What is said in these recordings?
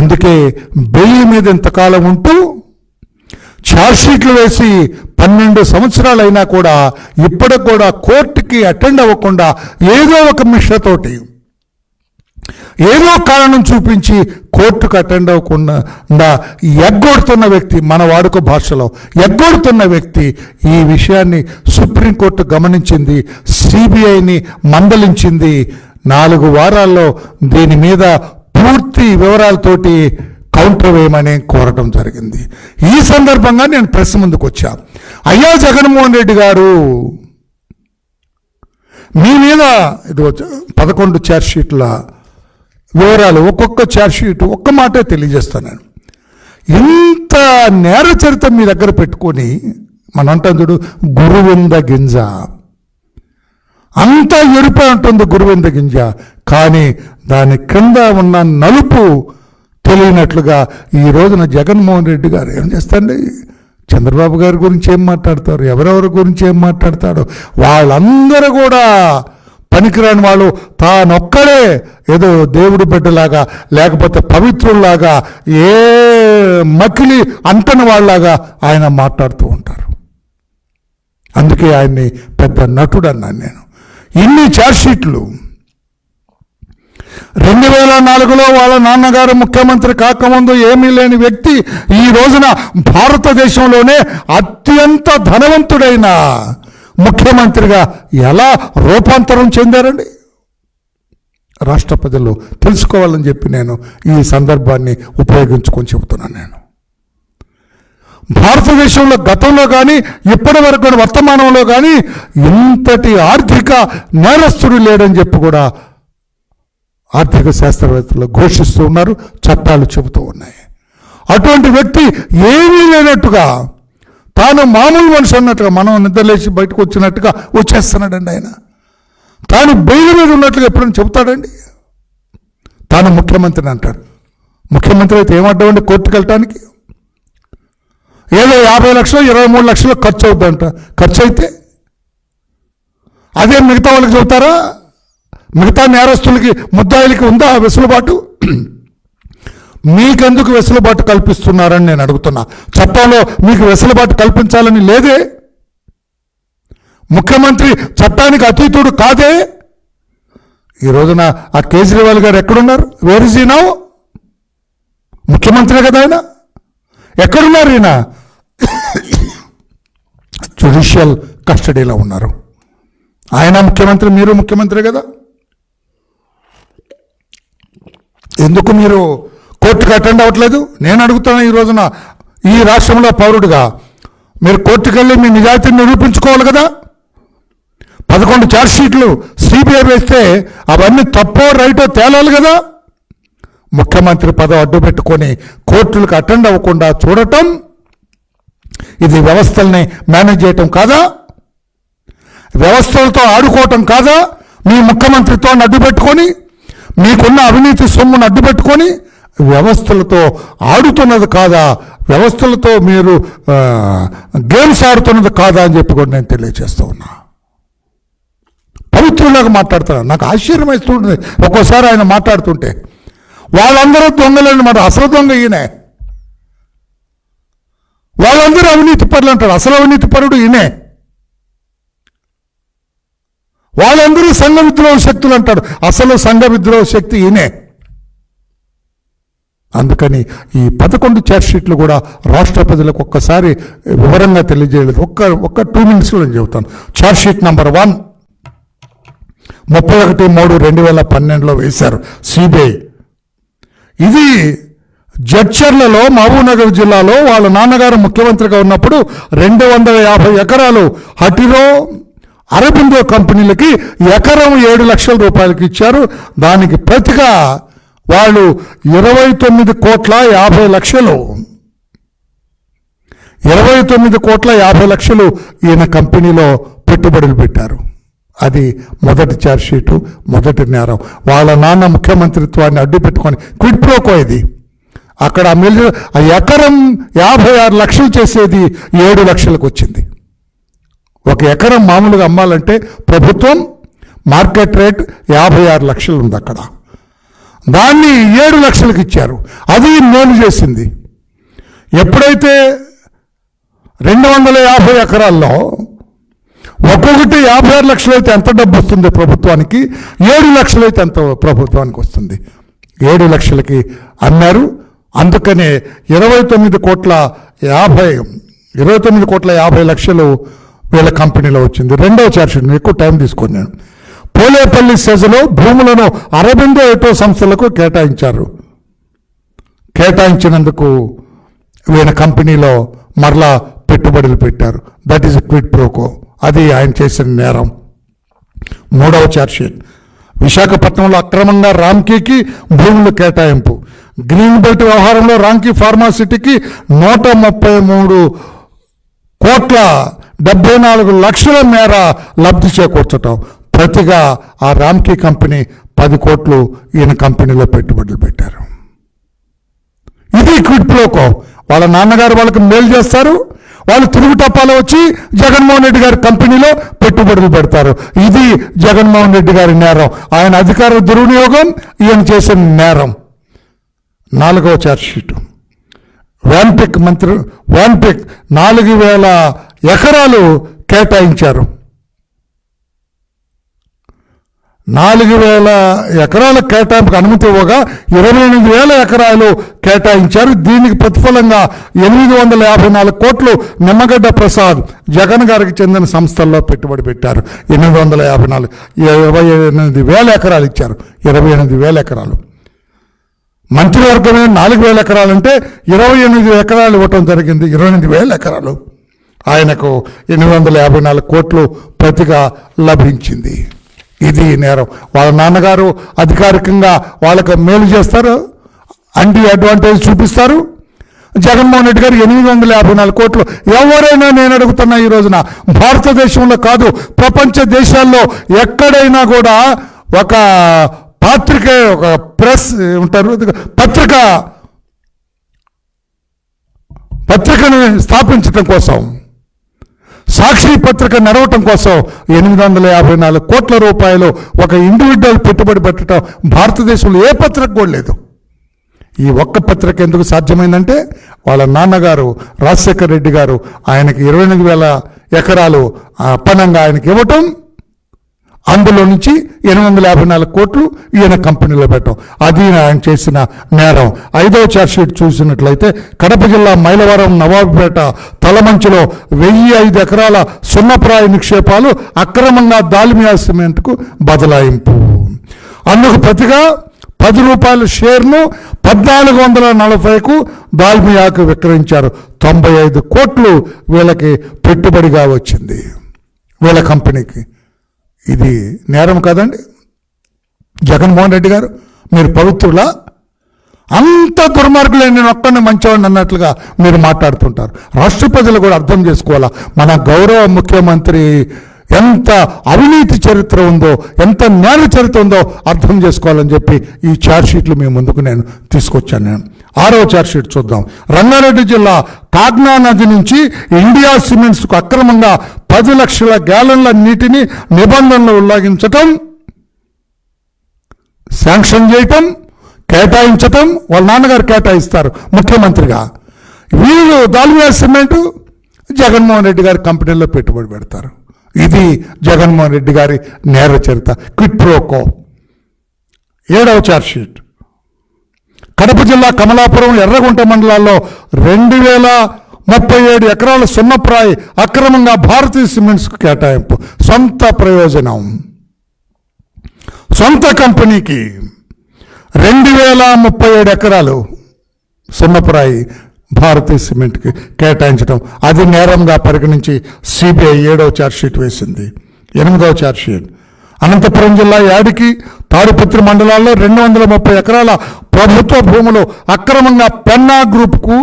అందుకే బెయిల్ మీద ఇంతకాలం ఉంటూ ఛార్జ్షీట్లు వేసి పన్నెండు సంవత్సరాలు అయినా కూడా ఇప్పటికి కూడా కోర్టుకి అటెండ్ అవ్వకుండా ఏదో ఒక మిషతోటి ఏదో కారణం చూపించి కోర్టుకు అటెండ్ అవ్వకుండా ఎగ్గొడుతున్న వ్యక్తి మన వాడుక భాషలో ఎగ్గొడుతున్న వ్యక్తి ఈ విషయాన్ని సుప్రీంకోర్టు గమనించింది సిబిఐని మందలించింది. నాలుగు వారాల్లో దీని మీద పూర్తి వివరాలతోటి కౌంటర్ వేయమని కోరటం జరిగింది. ఈ సందర్భంగా నేను ప్రెస్ ముందుకు వచ్చా. అయ్యా జగన్మోహన్ రెడ్డి గారు మీ మీద ఇది పదకొండు ఛార్జ్షీట్ల వివరాలు ఒక్కొక్క ఛార్జ్షీట్ ఒక్క మాటే తెలియజేస్తాను ఇంత నేర చరిత్ర మీ దగ్గర పెట్టుకొని మన అంటాం చూడు గురువింద గింజ. అంతా ఎరుపే ఉంటుంది గురువింద గింజ. కానీ దాని క్రింద ఉన్న నలుపు తెలియనట్లుగా ఈ రోజున జగన్మోహన్ రెడ్డి గారు ఏం చేస్తండి చంద్రబాబు గారి గురించి ఏం మాట్లాడతారు? ఎవరెవరి గురించి ఏం మాట్లాడతాడు? వాళ్ళందరూ కూడా పనికిరాని వాళ్ళు. తానొక్కడే ఏదో దేవుడి బిడ్డలాగా లేకపోతే పవిత్రుల్లాగా ఏ మకిలి అంటని వాళ్ళలాగా ఆయన మాట్లాడుతూ ఉంటారు. అందుకే ఆయన్ని పెద్ద నటుడు అన్నాను నేను. ఇన్ని ఛార్జ్షీట్లు రెండు వేల నాలుగులో వాళ్ళ నాన్నగారు ముఖ్యమంత్రి కాకముందు ఏమీ లేని వ్యక్తి ఈ రోజున భారతదేశంలోనే అత్యంత ధనవంతుడైన ముఖ్యమంత్రిగా ఎలా రూపాంతరం చెందారండి? రాష్ట్ర ప్రజలు తెలుసుకోవాలని చెప్పి నేను ఈ సందర్భాన్ని ఉపయోగించుకొని చెబుతున్నాను నేను. భారతదేశంలో గతంలో కానీ ఇప్పటి వరకు వర్తమానంలో కానీ ఇంతటి ఆర్థిక నేరస్తుడు లేడని చెప్పి కూడా ఆర్థిక శాస్త్రవేత్తలు ఘోషిస్తూ ఉన్నారు చట్టాలు చెబుతూ ఉన్నాయి. అటువంటి వ్యక్తి ఏమీ లేనట్టుగా తాను మామూలు మనిషి అన్నట్టుగా మనం నిద్రలేసి బయటకు వచ్చినట్టుగా వచ్చేస్తున్నాడండి ఆయన. తాను బెయిల్ మీద ఉన్నట్లుగా ఎప్పుడైనా చెబుతాడండి? తాను ముఖ్యమంత్రిని అంటాడు. ముఖ్యమంత్రి అయితే ఏమంటామండి కోర్టుకు వెళ్ళటానికి ఏదో యాభై లక్షలు ఇరవై మూడు లక్షలు ఖర్చు అవుతుందంట ఖర్చు అయితే అదే మిగతా వాళ్ళకి చెబుతారా? మిగతా నేరస్తులకి ముద్దాయిలకి ఉందా ఆ వెసులుబాటు? మీకెందుకు వెసులుబాటు కల్పిస్తున్నారని నేను అడుగుతున్నా. చట్టంలో మీకు వెసులుబాటు కల్పించాలని లేదే? ముఖ్యమంత్రి చట్టానికి అతీతుడు కాదే? ఈ రోజున ఆ కేజ్రీవాల్ గారు ఎక్కడున్నారు? వేర్ ఇస్ ఈ నౌ ముఖ్యమంత్రి కదా ఆయన? ఎక్కడున్నారు ఈయన? జ్యుడిషియల్ కస్టడీలో ఉన్నారు. ఆయన ముఖ్యమంత్రి మీరు ముఖ్యమంత్రి కదా? ఎందుకు మీరు కోర్టుకు అటెండ్ అవ్వట్లేదు? నేను అడుగుతాను ఈ రోజున ఈ రాష్ట్రంలో పౌరుడిగా మీరు కోర్టుకు వెళ్ళి మీ నిజాయితీని నిరూపించుకోవాలి కదా? పదకొండు ఛార్జ్షీట్లు సిబిఐ వేస్తే అవన్నీ తప్పో రైటో తేలాలి కదా? ముఖ్యమంత్రి పదవి అడ్డు పెట్టుకొని కోర్టులకు అటెండ్ అవ్వకుండా చూడటం ఇది వ్యవస్థల్ని మేనేజ్ చేయటం కాదా? వ్యవస్థలతో ఆడుకోవటం కాదా? మీ ముఖ్యమంత్రితో అడ్డు పెట్టుకొని మీకున్న అవినీతి సొమ్మును అడ్డు పెట్టుకొని వ్యవస్థలతో ఆడుతున్నది కాదా? వ్యవస్థలతో మీరు గేమ్స్ ఆడుతున్నది కాదా అని చెప్పి కూడా నేను తెలియజేస్తూ ఉన్నా. పవిత్రులాగా మాట్లాడుతున్నాను నాకు ఆశ్చర్యం వేస్తుంటుంది ఒక్కోసారి ఆయన మాట్లాడుతుంటే వాళ్ళందరూ దొంగలేని మరి అసలు దొంగ ఈయనే. వాళ్ళందరూ అవినీతి పరులు అంటారు. అసలు అవినీతి పరుడు ఈయనే. వాళ్ళందరూ సంఘ విద్రోహ శక్తులు అంటాడు అసలు సంఘ విద్రోహ శక్తి ఈయనే. అందుకని ఈ పదకొండు ఛార్జ్షీట్లు కూడా రాష్ట్ర ప్రజలకు ఒక్కసారి వివరంగా తెలియజేయలేదు. ఒక్క ఒక్క టూ మినిట్స్లో నేను చెబుతాను. చార్జ్షీట్ నంబర్ వన్ ముప్పై ఒకటి మూడు రెండు వేల పన్నెండులో వేశారు. సిబిఐ ఇది జడ్చర్లలో మహబూబ్నగర్ జిల్లాలో వాళ్ళ నాన్నగారు ముఖ్యమంత్రిగా ఉన్నప్పుడు రెండు వందల యాభై ఎకరాలు హటిరో అరబిందో కంపెనీలకి ఎకరం ఏడు లక్షల రూపాయలకి ఇచ్చారు. దానికి ప్రతిగా వాళ్ళు ఇరవై తొమ్మిది కోట్ల యాభై లక్షలు. ఇరవై తొమ్మిది కోట్ల యాభై లక్షలు ఈయన కంపెనీలో పెట్టుబడులు పెట్టారు. అది మొదటి ఛార్జ్షీటు మొదటి నేరం. వాళ్ళ నాన్న ముఖ్యమంత్రిత్వాన్ని అడ్డు పెట్టుకొని క్విడ్ ప్రోకో ఇది. అక్కడ ఆ మిల్ ఆ ఎకరం యాభై ఆరు లక్షలు చేసేది ఏడు లక్షలకు వచ్చింది. ఒక ఎకరం మామూలుగా అమ్మాలంటే ప్రభుత్వం మార్కెట్ రేట్ యాభై ఆరు లక్షలు ఉంది అక్కడ. దాన్ని ఏడు లక్షలకు ఇచ్చారు. అది మేలు చేసింది. ఎప్పుడైతే రెండు వందల యాభై ఎకరాల్లో ఒక్కొక్కటి యాభై ఆరు లక్షలు అయితే ఎంత డబ్బు వస్తుంది ప్రభుత్వానికి? ఏడు లక్షలైతే ఎంత ప్రభుత్వానికి వస్తుంది? ఏడు లక్షలకి అమ్మారు. అందుకనే ఇరవై తొమ్మిది కోట్ల యాభై ఇరవై తొమ్మిది కోట్ల యాభై లక్షలు వీళ్ళ కంపెనీలో వచ్చింది. రెండవ చార్జ్షీట్ ఎక్కువ టైం తీసుకుని నేను. పోలేపల్లి సెజలో భూములను అరబిందో ఎటో సంస్థలకు కేటాయించారు. కేటాయించినందుకు వీళ్ళ కంపెనీలో మరలా పెట్టుబడులు పెట్టారు. దట్ ఈస్ క్విట్ ప్రోకో అది ఆయన చేసిన నేరం. మూడవ చార్జ్షీట్ విశాఖపట్నంలో అక్రమంగా రామ్కీకి భూములు కేటాయింపు. గ్రీన్ బెల్ట్ వ్యవహారంలో రామ్కీ ఫార్మాసిటీకి నూట ముప్పై మూడు కోట్ల డెబ్బై నాలుగు లక్షల మేర లబ్ధి చేకూర్చటం. ప్రతిగా ఆ రామ్కీ కంపెనీ పది కోట్లు ఈయన కంపెనీలో పెట్టుబడులు పెట్టారు. ఇది క్విడ్ ప్రోకో. వాళ్ళ నాన్నగారు వాళ్ళకి మేలు చేస్తారు. వాళ్ళు తిరుగుటప్పాలో వచ్చి జగన్మోహన్ రెడ్డి గారి కంపెనీలో పెట్టుబడులు పెడతారు. ఇది జగన్మోహన్ రెడ్డి గారి నేరం. ఆయన అధికార దుర్వినియోగం ఈయన చేసిన నేరం. నాలుగవ ఛార్జ్షీటు వ్యాన్పిక్ మంత్రి వ్యాన్పిక్ నాలుగు వేల ఎకరాలు కేటాయించారు. నాలుగు వేల ఎకరాల కేటాయింపుకు అనుమతి ఇవ్వగా ఇరవై ఎనిమిది వేల ఎకరాలు కేటాయించారు. దీనికి ప్రతిఫలంగా ఎనిమిది వందల యాభై నాలుగు కోట్లు నిమ్మగడ్డ ప్రసాద్ జగన్ గారికి చెందిన సంస్థల్లో పెట్టుబడి పెట్టారు. ఎనిమిది వందల యాభై నాలుగు ఇరవై ఎనిమిది వేల ఎకరాలు ఇచ్చారు. ఇరవై ఎనిమిది వేల ఎకరాలు. మంత్రివర్గమే నాలుగు వేల ఎకరాలంటే ఇరవై ఎనిమిది ఎకరాలు ఇవ్వటం జరిగింది. ఇరవై ఎనిమిది వేల ఎకరాలు. ఆయనకు ఎనిమిది వందల యాభై నాలుగు కోట్లు ప్రతిగా లభించింది. ఇది నేరం. వాళ్ళ నాన్నగారు అధికారికంగా వాళ్ళకు మేలు చేస్తారు అంటీ అడ్వాంటేజ్ చూపిస్తారు. జగన్మోహన్ రెడ్డి గారు ఎనిమిది వందల యాభై నాలుగు కోట్లు ఎవరైనా నేను అడుగుతున్నా ఈ రోజున భారతదేశంలో కాదు ప్రపంచ దేశాల్లో ఎక్కడైనా కూడా ఒక పాత్రిక ఒక ప్రెస్ ఉంటారు పత్రిక పత్రికను స్థాపించడం కోసం. సాక్షి పత్రిక నడవటం కోసం ఎనిమిది వందల యాభై నాలుగు కోట్ల రూపాయలు ఒక ఇండివిజువల్ పెట్టుబడి పెట్టడం భారతదేశంలో ఏ పత్రిక కూడా లేదు. ఈ ఒక్క పత్రిక ఎందుకు సాధ్యమైందంటే వాళ్ళ నాన్నగారు రాజశేఖర రెడ్డి గారు ఆయనకి ఇరవై ఎనిమిది వేల ఎకరాలు అప్పనంగా ఆయనకి ఇవ్వటం అందులో నుంచి ఎనిమిది వందల యాభై నాలుగు కోట్లు ఈయన కంపెనీలో పెట్టడం. అది ఆయన చేసిన నేరం. ఐదవ చార్జ్షీట్ చూసినట్లయితే కడప జిల్లా మైలవరం నవాబ్పేట తలమంచిలో వెయ్యి ఐదు ఎకరాల సున్నప్రాయ నిక్షేపాలు అక్రమంగా దాల్మియా సిమెంట్కు బదలాయింపు. అందుకు ప్రతిగా పది రూపాయల షేర్ను పద్నాలుగు వందల నలభైకు దాల్మియాకు విక్రయించారు. తొంభై ఐదు కోట్లు వీళ్ళకి పెట్టుబడిగా వచ్చింది. వీళ్ళ కంపెనీకి. ఇది నేరం కాదండి. జగన్మోహన్ రెడ్డి గారు మీరు పవిత్రులా? అంత దుర్మార్గులే నేను ఒక్కడిని మంచివాడిని అన్నట్లుగా మీరు మాట్లాడుతుంటారు. రాష్ట్ర ప్రజలు కూడా అర్థం చేసుకోవాలా? మన గౌరవ ముఖ్యమంత్రి ఎంత అవినీతి చరిత్ర ఉందో ఎంత నేర చరిత్ర ఉందో అర్థం చేసుకోవాలని చెప్పి ఈ షీట్లు మీ ముందుకు నేను తీసుకొచ్చాను నేను. ఆరో షీట్ చూద్దాం. రంగారెడ్డి జిల్లా కాగ్నా నది నుంచి ఇండియా సిమెంట్స్కు అక్రమంగా పది లక్షల గ్యాలన్ల నీటిని నిబంధనలు ఉల్లంఘించటం శాంక్షన్ చేయటం కేటాయించటం వాళ్ళ నాన్నగారు కేటాయిస్తారు ముఖ్యమంత్రిగా. వీళ్ళు దాల్మియా సిమెంట్ జగన్మోహన్ రెడ్డి గారి కంపెనీలో పెట్టుబడి పెడతారు. ఇది జగన్మోహన్ రెడ్డి గారి నేర చరిత క్విట్ ప్రోకో. ఏడవ ఛార్జ్షీట్ కడప జిల్లా కమలాపురం ఎర్రగుంట మండలాల్లో రెండు వేల ముప్పై ఏడు ఎకరాల సున్నప్రాయి అక్రమంగా భారతీయ సిమెంట్స్కు కేటాయింపు. సొంత ప్రయోజనం. సొంత కంపెనీకి రెండు వేల ముప్పై ఏడు ఎకరాలు సున్నప్రాయి భారతీయ సిమెంట్కి కేటాయించడం. అది నేరంగా పరిగణించి సిబిఐ ఏడవ ఛార్జ్షీట్ వేసింది. ఎనిమిదవ ఛార్జ్షీట్ అనంతపురం జిల్లా యాడికి తాడిపత్రి మండలాల్లో రెండు వందల ముప్పై ఎకరాల ప్రభుత్వ భూములు అక్రమంగా పెన్నా గ్రూప్కు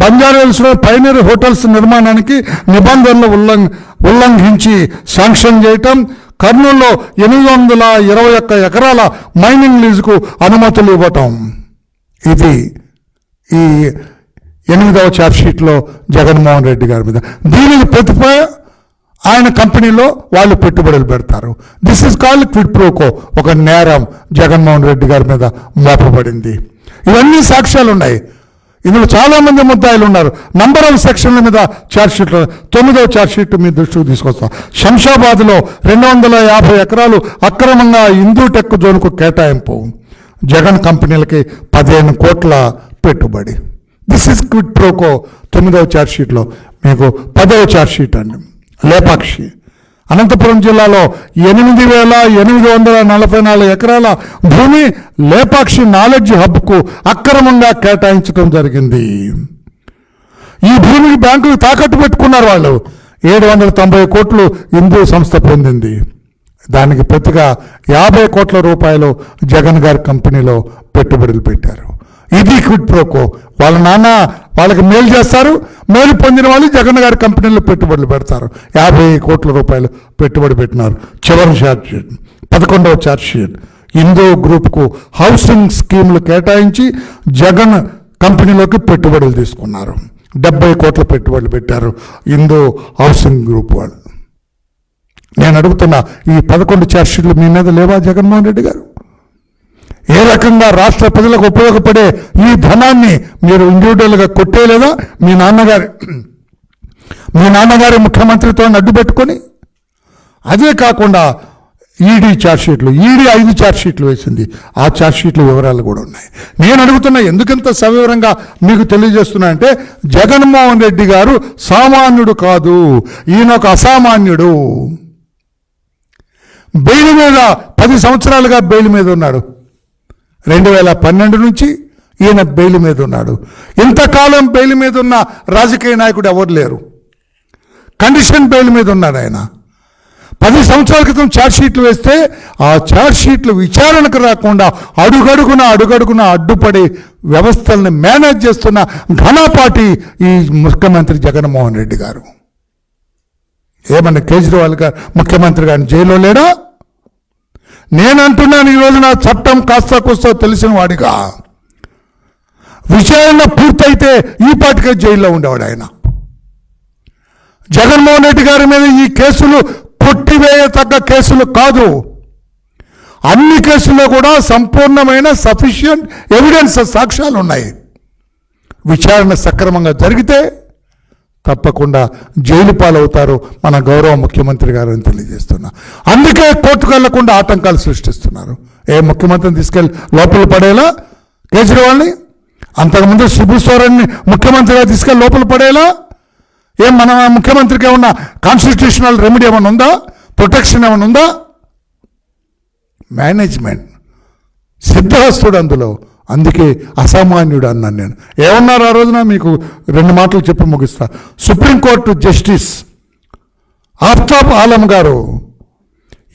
బంజారాహిల్స్లో పైనీర్ హోటల్స్ నిర్మాణానికి నిబంధనలు ఉల్లంఘ ఉల్లంఘించి శాంక్షన్ చేయటం కర్నూలులో ఎనిమిది వందల ఇరవై ఒక్క ఎకరాల మైనింగ్ లీజుకు అనుమతులు ఇవ్వటం. ఇది ఈ ఎనిమిదవ ఛార్జ్షీట్లో జగన్మోహన్ రెడ్డి గారి మీద. దీనికి ప్రతిప ఆయన కంపెనీలో వాళ్ళు పెట్టుబడులు పెడతారు. This is called quid pro quo ఒక నేరం జగన్మోహన్ రెడ్డి గారి మీద మోపబడింది. ఇవన్నీ సాక్ష్యాలు ఉన్నాయి. ఇందులో చాలా మంది ముద్దాయిలు ఉన్నారు. నంబర్ ఆఫ్ సెక్షన్ల మీద చార్జ్షీట్లు తొమ్మిదవ చార్జ్షీట్ మీ దృష్టికి తీసుకొస్తాం. శంషాబాద్లో రెండు వందల యాభై ఎకరాలు అక్రమంగా హిందూ టెక్ జోన్కు కేటాయింపు. జగన్ కంపెనీలకి పదిహేను కోట్ల పెట్టుబడి. దిస్ ఇస్ క్విడ్ ప్రోకో తొమ్మిదవ చార్జ్షీట్లో మీకు పదవ చార్జ్షీట్ అండి. లేపాక్షి. అనంతపురం జిల్లాలో ఎనిమిది వేల ఎనిమిది వందల నలభై నాలుగు ఎకరాల భూమి లేపాక్షి నాలెడ్జ్ హబ్కు అక్రమంగా కేటాయించడం జరిగింది. ఈ భూమిని బ్యాంకులు తాకట్టు పెట్టుకున్నారు వాళ్ళు. ఏడు వందల తొంభై కోట్లు హిందూ సంస్థ పొందింది. దానికి ప్రతిగా యాభై కోట్ల రూపాయలు జగన్ గారి కంపెనీలో పెట్టుబడులు పెట్టారు. ఇది క్విడ్ ప్రోకో. వాళ్ళ నాన్న వాళ్ళకి మేలు చేస్తారు. మేలు పొందిన వాళ్ళు జగన్ గారి కంపెనీలో పెట్టుబడులు పెడతారు. యాభై కోట్ల రూపాయలు పెట్టుబడి పెట్టినారు. చివరి ఛార్జ్ షీట్. పదకొండవ ఛార్జ్ షీట్. ఇందో గ్రూప్కు హౌసింగ్ స్కీములు కేటాయించి జగన్ కంపెనీలోకి పెట్టుబడులు తీసుకున్నారు. డెబ్బై కోట్ల పెట్టుబడులు పెట్టారు ఇందో హౌసింగ్ గ్రూప్ వాళ్ళు. నేను అడుగుతున్నా ఈ పదకొండు ఛార్జ్షీట్లు మీ మీద లేవా జగన్మోహన్ రెడ్డి గారు? ఏ రకంగా రాష్ట్ర ప్రజలకు ఉపయోగపడే ఈ ధనాన్ని మీరు ఇండివిజువల్గా కొట్టేయలేదా? మీ నాన్నగారి మీ నాన్నగారి ముఖ్యమంత్రితో అడ్డు పెట్టుకొని అదే కాకుండా ఈడీ ఛార్జ్షీట్లు ఈడీ ఐదు షీట్లు వేసింది. ఆ షీట్లు వివరాలు కూడా ఉన్నాయి. నేను అడుగుతున్నా ఎందుకంత సవివరంగా మీకు తెలియజేస్తున్నా అంటే జగన్మోహన్ రెడ్డి గారు సామాన్యుడు కాదు. ఈయన ఒక అసామాన్యుడు. బెయిల్ మీద పది సంవత్సరాలుగా బెయిల్ మీద ఉన్నాడు. రెండు వేల పన్నెండు నుంచి ఈయన బెయిల్ మీద ఉన్నాడు. ఇంతకాలం బెయిల్ మీద ఉన్న రాజకీయ నాయకుడు ఎవరు లేరు? కండిషన్ బెయిల్ మీద ఉన్నాడు ఆయన. పది సంవత్సరాల క్రితం ఛార్జ్ షీట్లు వేస్తే ఆ ఛార్జ్ షీట్లు విచారణకు రాకుండా అడుగడుగున అడుగడుగున అడ్డుపడి వ్యవస్థల్ని మేనేజ్ చేస్తున్న ఘనపాటి ఈ ముఖ్యమంత్రి జగన్మోహన్ రెడ్డి గారు. ఏమన్నా కేజ్రీవాల్ గారు ముఖ్యమంత్రి గారిని జైల్లో లేడా? నేను అంటున్నాను ఈరోజు నా చట్టం కాస్త కూస్తో తెలిసిన వాడిగా. విచారణ పూర్తయితే ఈ పాటికే జైల్లో ఉండేవాడు ఆయన. జగన్మోహన్ రెడ్డి గారి మీద ఈ కేసులు కొట్టివేయతగ్గ కేసులు కాదు. అన్ని కేసుల్లో కూడా సంపూర్ణమైన సఫిషియంట్ ఎవిడెన్స్ సాక్ష్యాలు ఉన్నాయి విచారణ సక్రమంగా జరిగితే తప్పకుండా జైలు పాలవుతారు మన గౌరవ ముఖ్యమంత్రి గారు అని తెలియజేస్తున్నా. అందుకే కోర్టుకు వెళ్ళకుండా ఆటంకాలు సృష్టిస్తున్నారు. ఏ ముఖ్యమంత్రిని తీసుకెళ్ళి లోపల పడేలా? కేజ్రీవాల్ని? అంతకుముందు శిబు సోరెన్ని ముఖ్యమంత్రిగా తీసుకెళ్ళి లోపల పడేలా? ఏం మన ముఖ్యమంత్రికి ఏమన్నా కాన్స్టిట్యూషనల్ రెమెడీ ఏమైనా ఉందా? ప్రొటెక్షన్ ఏమైనా ఉందా? మేనేజ్మెంట్ సిద్ధహస్తుడు అందులో అందుకే అసామాన్యుడు అన్నాను నేను. ఏమన్నారు ఆ రోజున? మీకు రెండు మాటలు చెప్పి ముగిస్తా. Supreme Court justice Aftab Alam గారు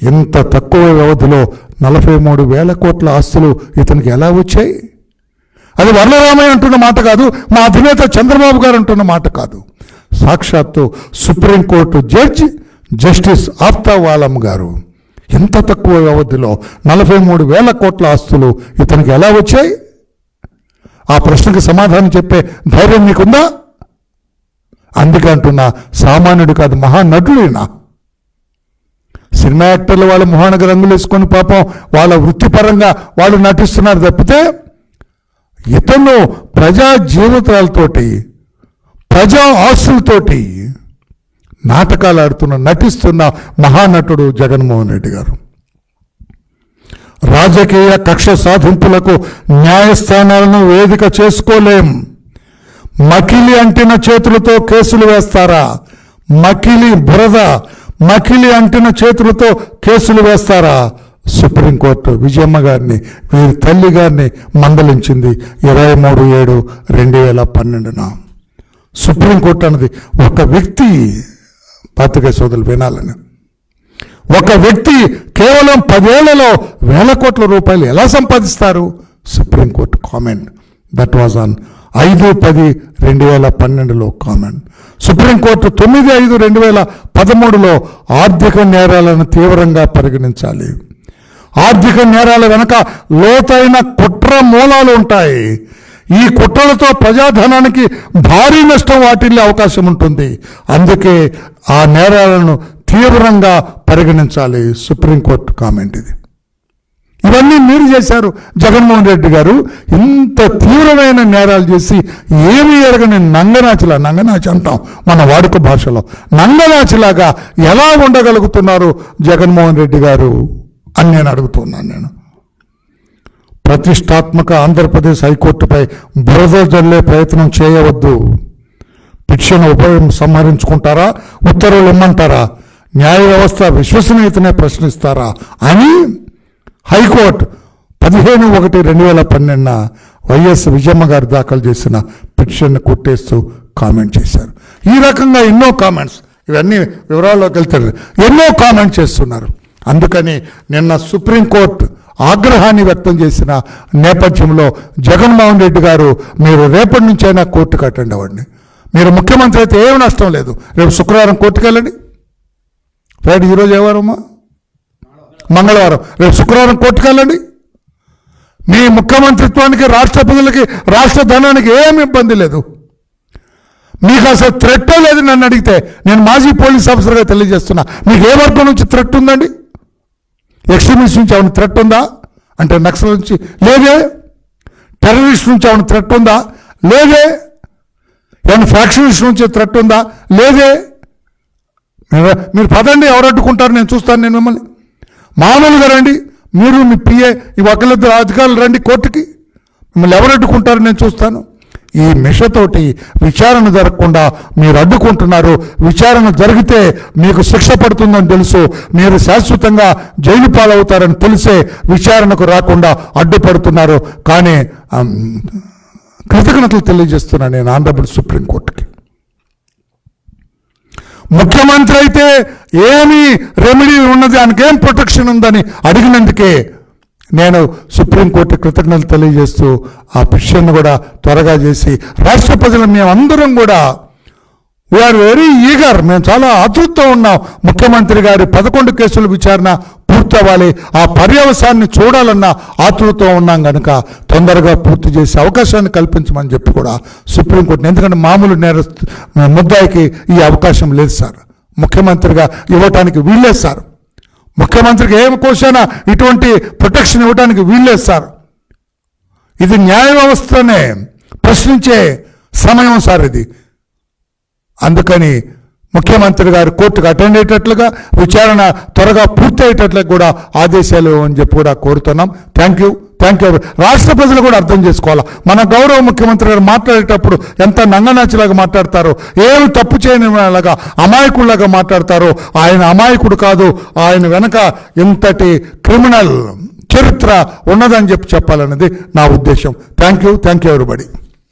ఇంత తక్కువ వ్యవధిలో నలభై మూడు వేల కోట్ల ఆస్తులు ఇతనికి ఎలా వచ్చాయి? అది వరలరామయ్య అంటున్న మాట కాదు మా అధినేత చంద్రబాబు గారు అంటున్న మాట కాదు. సాక్షాత్తు supreme court judge justice Aftab Alam గారు ఎంత తక్కువ వ్యవధిలో నలభై మూడు వేల కోట్ల ఆస్తులు ఇతనికి ఎలా వచ్చాయి? ఆ ప్రశ్నకు సమాధానం చెప్పే ధైర్యం నీకుందా? అందుకే అంటున్నా సామాన్యుడు కాదు మహానటుడేనా. సినిమా యాక్టర్లు వాళ్ళ మొహానికి రంగులు వేసుకొని పాపం వాళ్ళ వృత్తిపరంగా వాళ్ళు నటిస్తున్నారు తప్పితే ఇతను ప్రజా జీవితాలతోటి ప్రజా ఆస్తులతోటి నాటకాలు ఆడుతున్న నటిస్తున్న మహానటుడు జగన్మోహన్ రెడ్డి గారు. రాజకీయ కక్ష సాధింపులకు న్యాయస్థానాలను వేదిక చేసుకోలేం. మకిలి అంటిన చేతులతో కేసులు వేస్తారా? మకిలి బురద మకిలి అంటిన చేతులతో కేసులు వేస్తారా? సుప్రీంకోర్టు విజయమ్మ గారిని వీరి తల్లి గారిని మందలించింది ఇరవై మూడు ఏడు రెండు వేల పన్నెండున. సుప్రీంకోర్టు అన్నది ఒక వ్యక్తి. పాతిక సోదరులు వినాలని. ఒక వ్యక్తి కేవలం పదేళ్ళలో వేల కోట్ల రూపాయలు ఎలా సంపాదిస్తారు? Supreme court comment that was on ఐదు పది రెండు వేల పన్నెండులో కామెంట్ సుప్రీంకోర్టు తొమ్మిది ఐదు రెండు వేల పదమూడులో ఆర్థిక నేరాలను తీవ్రంగా పరిగణించాలి. ఆర్థిక నేరాల వెనక లోతైన కుట్ర మూలాలు ఉంటాయి. ఈ కుట్రలతో ప్రజాధనానికి భారీ నష్టం వాటిల్లే అవకాశం ఉంటుంది. అందుకే ఆ నేరాలను తీవ్రంగా పరిగణించాలి. సుప్రీంకోర్టు కామెంట్ ఇది. ఇవన్నీ మీరు చేశారు జగన్మోహన్ రెడ్డి గారు. ఇంత తీవ్రమైన నేరాలు చేసి ఏమి ఎరగని నంగనాచిలా నంగనాచి అంటాం మన వాడుక భాషలో. నంగనాచిలాగా ఎలా ఉండగలుగుతున్నారు జగన్మోహన్ రెడ్డి గారు అని నేను అడుగుతున్నాను నేను. ప్రతిష్టాత్మక ఆంధ్రప్రదేశ్ హైకోర్టుపై బురద జల్లే ప్రయత్నం చేయవద్దు. పిటిషన్ ఉపయోగం సంహరించుకుంటారా? ఉత్తర్వులు ఇమ్మంటారా? న్యాయ వ్యవస్థ విశ్వసనీయతనే ప్రశ్నిస్తారా అని హైకోర్టు పదిహేను ఒకటి రెండు వేల పన్నెండున వైఎస్ విజయమ్మ గారు దాఖలు చేసిన పిటిషన్ను కొట్టేస్తూ కామెంట్ చేశారు. ఈ రకంగా ఎన్నో కామెంట్స్ ఇవన్నీ వివరాల్లోకి వెళ్తారు. ఎన్నో కామెంట్ చేస్తున్నారు. అందుకని నిన్న సుప్రీంకోర్టు ఆగ్రహాన్ని వ్యక్తం చేసిన నేపథ్యంలో జగన్మోహన్ రెడ్డి గారు మీరు రేపటి నుంచైనా కోర్టుకు అటెండ్ అవ్వండి మీరు ముఖ్యమంత్రి అయితే ఏం నష్టం లేదు. రేపు శుక్రవారం కోర్టుకు వెళ్ళండి రైట్ ఈరోజు ఏవారమ్మా మంగళవారం. రేపు శుక్రవారం కోర్టుకెళ్ళండి. మీ ముఖ్యమంత్రిత్వానికి రాష్ట్ర ప్రజలకి రాష్ట్ర ధనానికి ఏమి ఇబ్బంది లేదు. మీకు అసలు థ్రెట్ లేదు నన్ను అడిగితే. నేను మాజీ పోలీస్ ఆఫీసర్గా తెలియజేస్తున్నా. మీకు ఏ వర్గం నుంచి థ్రెట్ ఉందండి? ఎక్స్ట్రీమిస్ట్ నుంచి ఏమైనా థ్రెట్ ఉందా? అంటే నక్సల్ నుంచి లేదే. టెర్రరిస్ట్ నుంచి ఏమైనా థ్రెట్ ఉందా? లేదే. ఏమైనా ఫ్యాక్షనిస్ట్ నుంచి థ్రెట్ ఉందా? లేదే. మీరు పదండి ఎవరు అడ్డుకుంటారు నేను చూస్తాను నేను మిమ్మల్ని. మామూలుగా రండి మీరు మీ పిఏ ఈ ఒకళ్ళిద్దరు అధికారులు రండి కోర్టుకి. మిమ్మల్ని ఎవరు అడ్డుకుంటారు నేను చూస్తాను. ఈ మిషతోటి విచారణ జరగకుండా మీరు అడ్డుకుంటున్నారు. విచారణ జరిగితే మీకు శిక్ష పడుతుందని తెలుసు. మీరు శాశ్వతంగా జైలు పాలవుతారని తెలిసే విచారణకు రాకుండా అడ్డుపడుతున్నారు. కానీ కృతజ్ఞతలు తెలియజేస్తున్నాను నేను ఆంధ్రప్రదేశ్ సుప్రీంకోర్టుకి. ముఖ్యమంత్రి అయితే ఏమి రెమెడీ ఉన్నది ఆయనకేం ప్రొటెక్షన్ ఉందని అడిగినందుకే నేను సుప్రీంకోర్టు కృతజ్ఞతలు తెలియజేస్తూ ఆ పిటిషన్ కూడా త్వరగా చేసి రాష్ట్ర ప్రజలు మేమందరం కూడా వీఆర్ వెరీ ఈగర్ మేము చాలా ఆతృతతో ఉన్నాం. ముఖ్యమంత్రి గారి పదకొండు కేసుల విచారణ పూర్తవ్వాలి ఆ పర్యవసాన్ని చూడాలన్న ఆతృతతో ఉన్నాం కనుక తొందరగా పూర్తి చేసే అవకాశాన్ని కల్పించమని చెప్పి కూడా సుప్రీంకోర్టు ఎందుకంటే మామూలు నేర ముద్దాయికి ఈ అవకాశం లేదు సార్. ముఖ్యమంత్రిగా ఇవ్వటానికి వీల్లేదు సార్. ముఖ్యమంత్రికి ఏం కోసైనా ఇటువంటి ప్రొటెక్షన్ ఇవ్వడానికి వీల్లేదు సార్. ఇది న్యాయ వ్యవస్థనే ప్రశ్నించే సమయం సార్ ఇది. అందుకని ముఖ్యమంత్రి గారు కోర్టుకు అటెండ్ అయ్యేటట్లుగా విచారణ త్వరగా పూర్తి అయ్యేటట్లుగా కూడా ఆదేశాలు అని చెప్పి కూడా కోరుతున్నాం. థ్యాంక్ యూ థ్యాంక్ యూ రాష్ట్ర ప్రజలు కూడా అర్థం చేసుకోవాలి? మన గౌరవ ముఖ్యమంత్రి గారు మాట్లాడేటప్పుడు ఎంత నంగనాచిలాగా మాట్లాడతారో ఏమి తప్పు చేయని లాగా అమాయకుల్లాగా మాట్లాడతారో ఆయన అమాయకుడు కాదు ఆయన వెనక ఇంతటి క్రిమినల్ చరిత్ర ఉన్నదని చెప్పి చెప్పాలన్నది నా ఉద్దేశం. Thank you thank you everybody